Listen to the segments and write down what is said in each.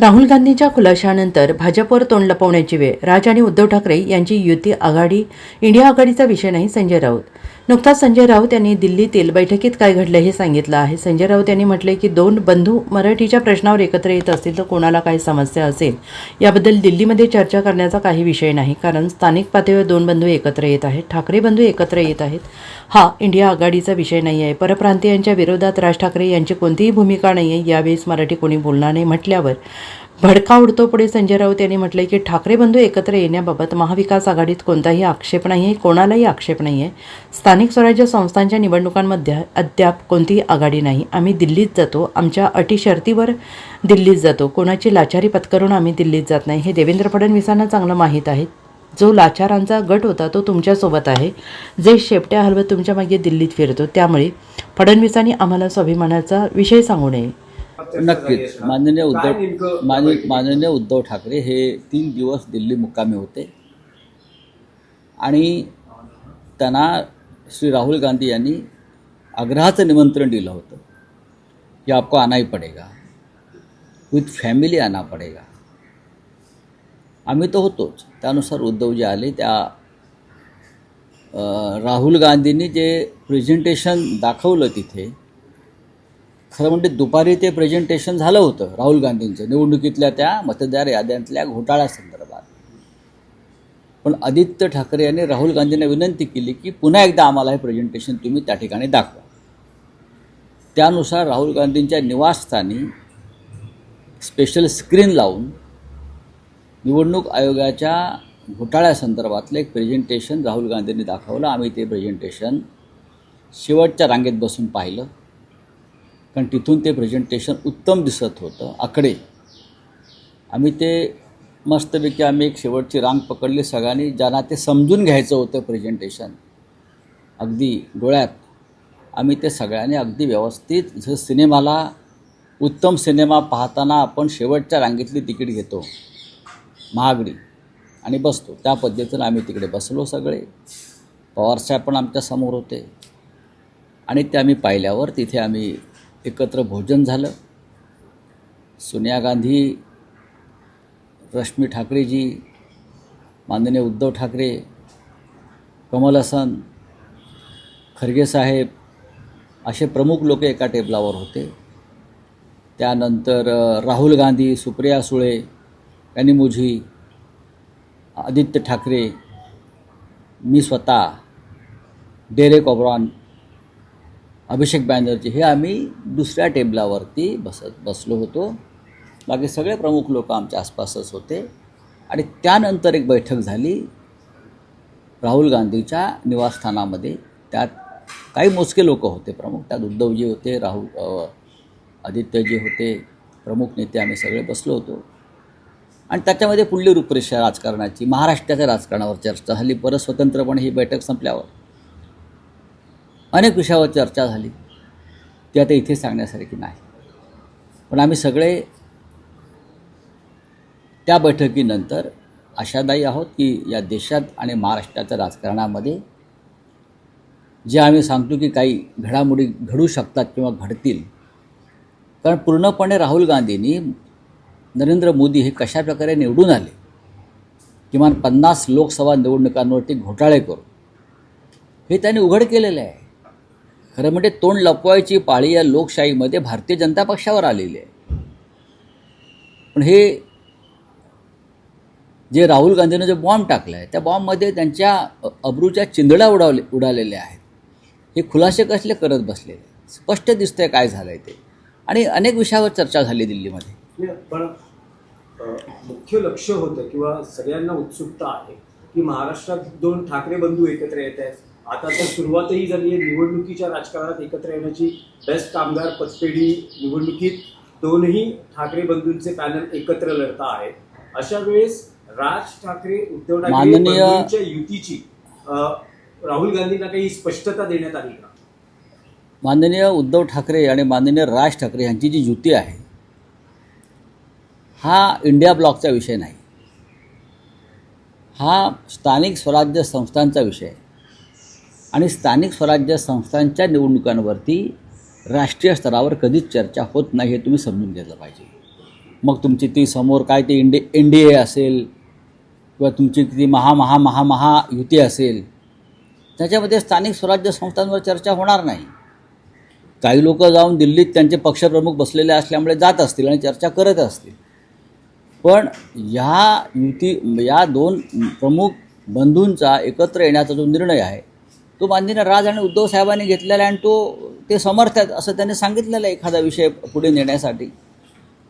राहुल गांधींच्या खुलाशानंतर भाजपवर तोंड लपवण्याची वेळ. राज आणि उद्धव ठाकरे यांची युती आघाडी इंडिया आघाडीचा विषय नाही संजय राऊत. नुकताच संजय राऊत यांनी दिल्लीतील बैठकीत काय घडलं हे सांगितलं आहे. संजय राऊत यांनी म्हटले की दोन बंधू मराठीच्या प्रश्नावर एकत्र येत असतील तर कोणाला काही समस्या असेल? याबद्दल दिल्लीमध्ये चर्चा करण्याचा काही विषय नाही कारण स्थानिक पातळीवर दोन बंधू एकत्र येत आहेत ठाकरे बंधू एकत्र येत आहेत. हा इंडिया आघाडीचा विषय नाही आहे. परप्रांतीयांच्या विरोधात राज ठाकरे यांची कोणतीही भूमिका नाही आहे यावेळेस मराठी कोणी बोलणार नाही म्हटल्यावर भडका उडतो पुढे संजय राऊत यांनी म्हटले की ठाकरे बंधू एकत्र येण्याबाबत महाविकास आघाडीत कोणताही आक्षेप नाही आहे कोणालाही आक्षेप नाही आहे स्थानिक स्वराज्य संस्थांच्या निवडणुकांमध्ये अद्याप कोणतीही आघाडी नाही. आम्ही दिल्लीत जातो. आमच्या अटी शर्तीवर दिल्लीत जातो. कोणाची लाचारी पत्करून आम्ही दिल्लीत जात नाही. हे देवेंद्र फडणवीसांना चांगलं माहीत आहे. जो लाचारांचा गट होता तो तुमच्यासोबत आहे. जे शेपट्या हलवत तुमच्या मागे दिल्लीत फिरतो. त्यामुळे फडणवीसांनी आम्हाला स्वाभिमानाचा विषय सांगू नये. नक्कीच. माननीय उद्धव माननीय माननीय उद्धव ठाकरे हे तीन दिवस दिल्ली मुक्कामी होते. आणि त्यांना श्री राहुल गांधी यांनी आग्रहाचं निमंत्रण दिलं होतं की आपको आना ही पडेगा. विथ फॅमिली आना पडेगा. आम्ही तर होतोच. त्यानुसार उद्धवजी आले. त्या राहुल गांधींनी जे प्रेझेंटेशन दाखवलं तिथे खरं म्हणजे दुपारी ते प्रेझेंटेशन झालं होतं राहुल गांधींचं. निवडणुकीतल्या त्या मतदार याद्यांतल्या घोटाळ्यासंदर्भात. पण आदित्य ठाकरे यांनी राहुल गांधींना विनंती केली की पुन्हा एकदा आम्हाला हे प्रेझेंटेशन तुम्ही त्या ठिकाणी दाखवा. त्यानुसार राहुल गांधींच्या निवासस्थानी स्पेशल स्क्रीन लावून निवडणूक आयोगाच्या घोटाळ्यासंदर्भातलं एक प्रेझेंटेशन राहुल गांधींनी दाखवलं. आम्ही ते प्रेझेंटेशन शेवटच्या रांगेत बसून पाहिलं. कारण तिथून ते प्रेझेंटेशन उत्तम दिसत होतं आकडे. आम्ही ते मस्तपैकी आम्ही एक शेवटची रांग पकडली सगळ्यांनी ज्यांना ते समजून घ्यायचं होतं प्रेझेंटेशन अगदी डोळ्यात. आम्ही ते सगळ्यांनी अगदी व्यवस्थित जसं सिनेमाला उत्तम सिनेमा पाहताना आपण शेवटच्या रांगेतली तिकीट घेतो. महागडी. आणि बसतो. त्या पद्धतीनं आम्ही तिकडे बसलो सगळे. पवारसाहेब पण आमच्यासमोर होते. आणि ते आम्ही पाहिल्यावर तिथे आम्ही एकत्र भोजन झालं. सोनिया गांधी रश्मी ठाकरेजी माननीय उद्धव ठाकरे कमल हसन खरगे साहेब असे प्रमुख लोक एका टेबलावर होते. त्यानंतर राहुल गांधी सुप्रिया सुळे यांनी मुझी आदित्य ठाकरे मी स्वतः डेरेक ओब्रॉन अभिषेक बॅनर्जी हे आम्ही दुसऱ्या टेबलावरती बसत बसलो होतो. बाकी सगळे प्रमुख लोक आमच्या आसपासच होते. आणि त्यानंतर एक बैठक झाली. राहुल गांधीच्या निवासस्थानामध्ये. त्यात काही मोजके लोक होते प्रमुख. त्यात उद्धवजी होते राहुल आदित्यजी होते. प्रमुख नेते आम्ही सगळे बसलो होतो. आणि त्याच्यामध्ये पुढली रूपरेषा राजकारणाची महाराष्ट्राच्या राजकारणावर चर्चा झाली. परत स्वतंत्रपणे ही बैठक संपल्यावर. अनेक विषयावर चर्चा झाली. ती आता इथे सांगण्यासारखी नाही. पण आम्ही सगळे त्या बैठकीनंतर आशादायी आहोत की या देशात आणि महाराष्ट्राच्या राजकारणामध्ये जे आम्ही सांगतो की काही घडामोडी घडू शकतात किंवा घडतील कारण पूर्णपणे राहुल गांधींनी नरेंद्र मोदी हे कशा प्रकारे निवडून आले किमान पन्नास लोकसभा निवडणुकांवरती घोटाळे करून हे त्यांनी उघड केलेलं आहे. खरं म्हणजे तोंड लपवायची पाळी या लोकशाहीमध्ये भारतीय जनता पक्षावर आलेली आहे. पण हे जे राहुल गांधीनं जे बॉम्ब टाकला आहे त्या बॉम्बमध्ये त्यांच्या अब्रूच्या चिंधड्या उडावले उडालेल्या आहेत. हे खुलासे कसले करत बसलेले? स्पष्ट दिसतंय काय झालंय ते. आणि अनेक विषयावर चर्चा झाली दिल्लीमध्ये. पण मुख्य लक्ष होतं किंवा सगळ्यांना उत्सुकता आहे की महाराष्ट्रात दोन ठाकरे बंधू एकत्र येत आहेत. आता तर सुरुवातही झाली आहे. निवडणुकीच्या राजकारणात एकत्र येण्याची बेस्ट कामगार पतपेढी निवडणुकीत दोनही ठाकरे बंधूंचे पॅनल एकत्र लढता आहेत. अशा वेळेस राज ठाकरे उद्धव ठाकरे युतीची राहुल गांधींना काही स्पष्टता देण्यात आली का? माननीय उद्धव ठाकरे आणि माननीय राज ठाकरे यांची जी युती आहे हा इंडिया ब्लॉकचा विषय नाही. हा स्थानिक स्वराज्य संस्थांचा विषय आहे. आणि स्थानिक स्वराज्य संस्थांच्या निवडणुकांवरती राष्ट्रीय स्तरावर कधीच चर्चा होत नाही हे तुम्ही समजून घेतलं पाहिजे. मग तुमची ती समोर काय ती इंडे एन डी ए असेल किंवा तुमची ती महा महा महा महा युती असेल त्याच्यामध्ये स्थानिक स्वराज्य संस्थांवर चर्चा होणार नाही. काही लोक जाऊन दिल्लीत त्यांचे पक्षप्रमुख बसलेले असल्यामुळे जात असतील आणि चर्चा करत असतील. पण ह्या युती या दोन प्रमुख बंधूंचा एकत्र येण्याचा जो निर्णय आहे तो माननीय राज आणि उद्धव साहेबांनी घेतलेला आहे आणि तो ते समर्थ आहेत असं त्यांनी सांगितलेलं आहे एखादा विषय पुढे नेण्यासाठी.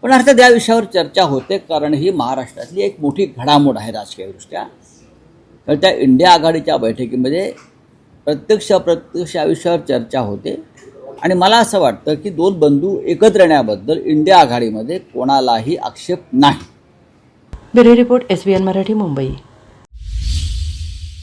पण अर्थात या विषयावर चर्चा होते कारण ही महाराष्ट्रातली एक मोठी घडामोड आहे राजकीयदृष्ट्या. तर त्या इंडिया आघाडीच्या बैठकीमध्ये प्रत्यक्ष अप्रत्यक्ष या विषयावर चर्चा होते. आणि मला असं वाटतं की दोन बंधू एकत्र येण्याबद्दल इंडिया आघाडीमध्ये कोणालाही आक्षेप नाही. Bureau report S B N Marathi Mumbai.